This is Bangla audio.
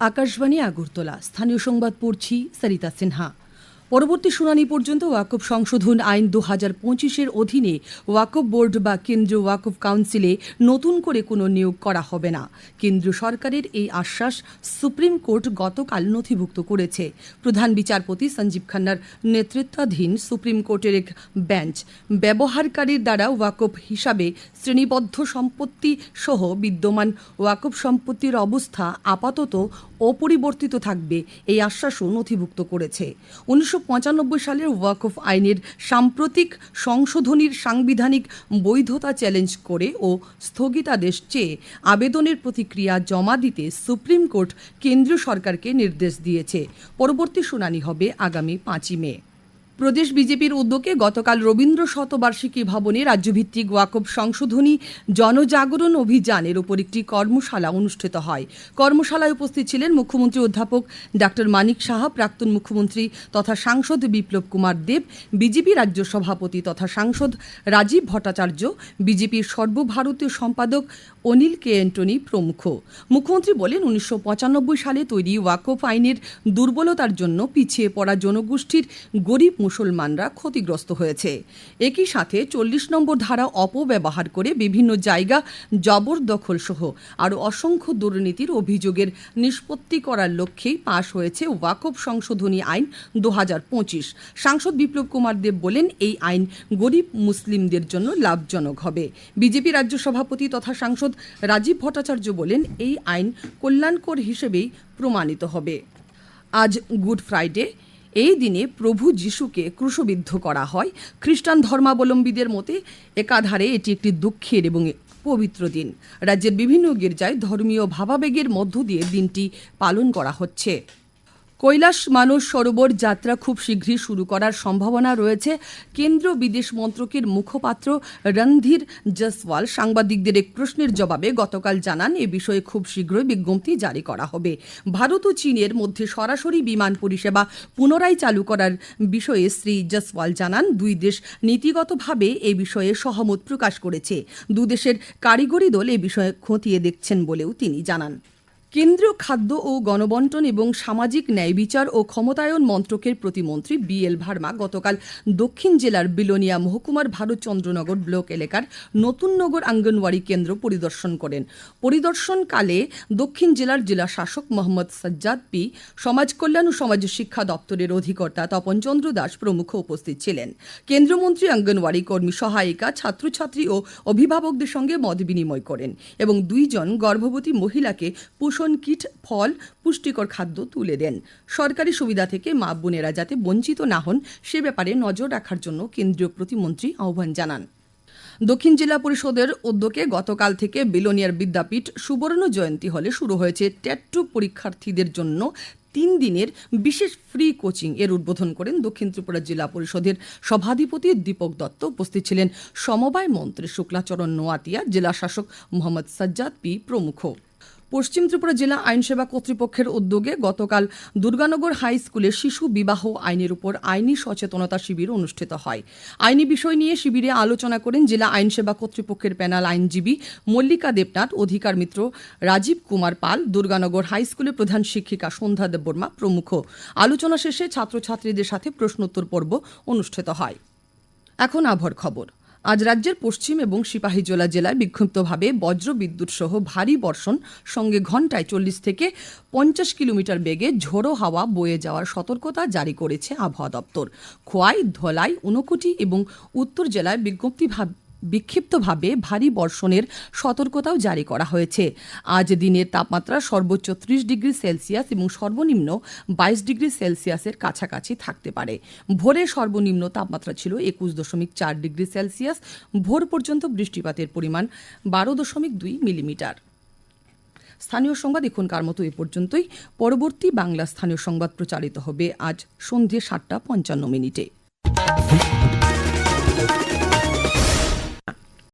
আকাশবাণী আগরতলা। স্থানীয় সংবাদ পড়ছি সরিতা সিনহা। পরবর্তী শুনানি পর্যন্ত ওয়াকফ সংশোধন আইন দু হাজার পঁচিশের অধীনে ওয়াকফ বোর্ড বা কেন্দ্রীয় ওয়াকফ কাউন্সিলে নতুন করে কোনো নিয়োগ করা হবে না। কেন্দ্রীয় সরকারের এই আশ্বাস সুপ্রিম কোর্ট গতকাল নথিভুক্ত করেছে। প্রধান বিচারপতি সঞ্জীব খান্নার নেতৃত্বাধীন সুপ্রিম কোর্টের এক বেঞ্চ ব্যবহারকারীর দ্বারা ওয়াকফ হিসাবে শ্রেণীবদ্ধ সম্পত্তি সহ বিদ্যমান ওয়াকফ সম্পত্তির অবস্থা আপাতত অপরিবর্তিত থাকবে এই আশ্বাসও নথিভুক্ত করেছে। উনিশশো পঁচানব্বই সালের ওয়াকফ আইনের সাম্প্রতিক সংশোধনীর সাংবিধানিক বৈধতা চ্যালেঞ্জ করে ও স্থগিতাদেশ চেয়ে আবেদনের প্রতিক্রিয়া জমা দিতে সুপ্রিম কোর্ট কেন্দ্রীয় সরকারকে নির্দেশ দিয়েছে। পরবর্তী শুনানি হবে আগামী পাঁচই মে। প্রদেশ বিজেপির উদ্যোগে গতকাল রবীন্দ্র শতবার্ষিকী ভবনে রাজ্যভিত্তিক ওয়াকফ সংশোধনী, জনজাগরণ অভিযানের উপর একটি কর্মশালা অনুষ্ঠিত হয়। কর্মশালায় উপস্থিত ছিলেন মুখ্যমন্ত্রী অধ্যাপক ডাক্তার মানিক সাহা, প্রাক্তন মুখ্যমন্ত্রী তথা সাংসদ বিপ্লব কুমার দেব, বিজেপি রাজ্য সভাপতি তথা সাংসদ রাজীব ভট্টাচার্য, বিজেপির সর্বভারতীয় সম্পাদক অনিল কে অ্যান্টনি প্রমুখ। মুখ্যমন্ত্রী বলেন, উনিশশো পঁচানব্বই সালে তৈরি ওয়াকফ আইনের দুর্বলতার জন্য পিছিয়ে পড়া জনগোষ্ঠীর গরিব মুসলমানরা ক্ষতিগ্রস্ত হয়েছে। একই সাথে চল্লিশ নম্বর ধারা অপব্যবহার করে বিভিন্ন জায়গা জবরদখল সহ আরও অসংখ্য দুর্নীতির অভিযোগের নিষ্পত্তি করার লক্ষ্যেই পাশ হয়েছে ওয়াকফ সংশোধনী আইন দু হাজার পঁচিশ। সাংসদ বিপ্লব কুমার দেব বলেন, এই আইন গরিব মুসলিমদের জন্য লাভজনক হবে। বিজেপি রাজ্য সভাপতি তথা সাংসদ রাজীব ভট্টাচার্য বলেন, এই আইন কল্যাণকর হিসেবেই প্রমাণিত হবে। আজ গুড ফ্রাইডে এই দিনে প্রভু যিশুকে ক্রুশবিদ্ধ করা হয়। খ্রিস্টান ধর্মাবলম্বীদের মতে একাধারে এটি একটি দুঃখের এবং পবিত্র দিন। রাজ্যের বিভিন্ন গির্জায় ধর্মীয় ভাবাবেগের মধ্য দিয়ে দিনটি পালন করা হচ্ছে। কৈলাস মানস সরোবর যাত্রা খুব শীঘ্রই শুরু করার সম্ভাবনা রয়েছে। কেন্দ্র বিদেশ মন্ত্রকের মুখপাত্র রণধীর জসওয়াল সাংবাদিকদের এক প্রশ্নের জবাবে গতকাল জানান, এ বিষয়ে খুব শীঘ্রই বিজ্ঞপ্তি জারি করা হবে। ভারত ও চীনের মধ্যে সরাসরি বিমান পরিষেবা পুনরায় চালু করার বিষয়ে শ্রী জসওয়াল জানান, দুই দেশ নীতিগতভাবে এ বিষয়ে সহমত প্রকাশ করেছে। দুদেশের কারিগরি দল এ বিষয়ে খতিয়ে দেখছেন বলেও তিনি জানান। কেন্দ্রীয় খাদ্য ও গণবন্টন এবং সামাজিক ন্যায় বিচার ও ক্ষমতায়ন মন্ত্রকের প্রতিমন্ত্রী বি এল ভার্মা গতকাল দক্ষিণ জেলার বিলোনিয়া মহকুমার ভারতচন্দ্রনগর ব্লক এলাকার নতুন নগর আঙ্গনওয়াড়ি কেন্দ্র পরিদর্শন করেন। পরিদর্শনকালে দক্ষিণ জেলার জেলা শাসক মোহাম্মদ সাজ্জাদ পি, সমাজ কল্যাণ ও সমাজ শিক্ষা দপ্তরের অধিকর্তা তপনচন্দ্র দাস প্রমুখ উপস্থিত ছিলেন। কেন্দ্রমন্ত্রী অঙ্গনওয়াড়ি কর্মী, সহায়িকা, ছাত্রছাত্রী ও অভিভাবকদের সঙ্গে মত বিনিময় করেন এবং দুইজন গর্ভবতী মহিলাকে পোষণ কিট, ফল, পুষ্টিকর খাদ্য তুলে দেন। সরকারি সুবিধা থেকে মা বোনেরা যাতে বঞ্চিত না হন, সে ব্যাপারে নজর রাখার জন্য কেন্দ্রীয় প্রতিমন্ত্রী আহ্বান জানান। দক্ষিণ জেলা পরিষদের উদ্যোগে গতকাল থেকে বিলোনিয়ার বিদ্যাপীঠ সুবর্ণ জয়ন্তী হলে শুরু হয়েছে ট্যাট্টু পরীক্ষার্থীদের জন্য তিন দিনের বিশেষ ফ্রি কোচিং। এর উদ্বোধন করেন দক্ষিণ ত্রিপুরা জেলা পরিষদের সভাধিপতি দীপক দত্ত। উপস্থিত ছিলেন সমবায় মন্ত্রী শুক্লাচরণ নোয়াতিয়া, জেলা শাসক মোহাম্মদ সাজ্জাদ পি প্রমুখ। পশ্চিম ত্রিপুরা জেলা আইনসেবা কর্তৃপক্ষের উদ্যোগে গতকাল দুর্গানগর হাই স্কুলে শিশু বিবাহ আইনের উপর আইনি সচেতনতা শিবির অনুষ্ঠিত হয়। আইনি বিষয় নিয়ে শিবিরে আলোচনা করেন জেলা আইনসেবা কর্তৃপক্ষের প্যানেল আইনজীবী মল্লিকা দেবনাথ, অধিকার মিত্র রাজীব কুমার পাল, দুর্গানগর হাই স্কুলের প্রধান শিক্ষিকা সন্ধ্যা দেববর্মা প্রমুখ। আলোচনা শেষে ছাত্রছাত্রীদের সাথে প্রশ্নোত্তর পর্ব অনুষ্ঠিত হয়। এখন আভর খবর। আজ রাজ্যের পশ্চিম এবং সিপাহীজলা জেলায় বিক্ষিপ্তভাবে বজ্র বিদ্যুৎ সহ ভারী বর্ষণ, সঙ্গে ঘন্টায় চল্লিশ থেকে পঞ্চাশ কিলোমিটার বেগে ঝোড়ো হাওয়া বয়ে যাওয়ার সতর্কতা জারি করেছে আবহাওয়া দপ্তর। খোয়াই, ধলাই উনকুটি এবং উত্তর জেলায় বিজ্ঞপ্তিভাবে বিক্ষিপ্তভাবে ভারী বর্ষণের সতর্কতাও জারি করা হয়েছে। আজ দিনের তাপমাত্রা সর্বোচ্চ ত্রিশ ডিগ্রি সেলসিয়াস এবং সর্বনিম্ন বাইশ ডিগ্রি সেলসিয়াসের কাছাকাছি থাকতে পারে। ভোরে সর্বনিম্ন তাপমাত্রা ছিল একুশ দশমিক চার ডিগ্রি সেলসিয়াস। ভোর পর্যন্ত বৃষ্টিপাতের পরিমাণ বারো দশমিক দুই মিলিমিটার। স্থানীয় সংবাদ এখনকার মতো এ পর্যন্তই। পরবর্তী বাংলা স্থানীয় সংবাদ প্রচারিত হবে আজ সন্ধ্যে সাতটা পঞ্চান্ন মিনিটে।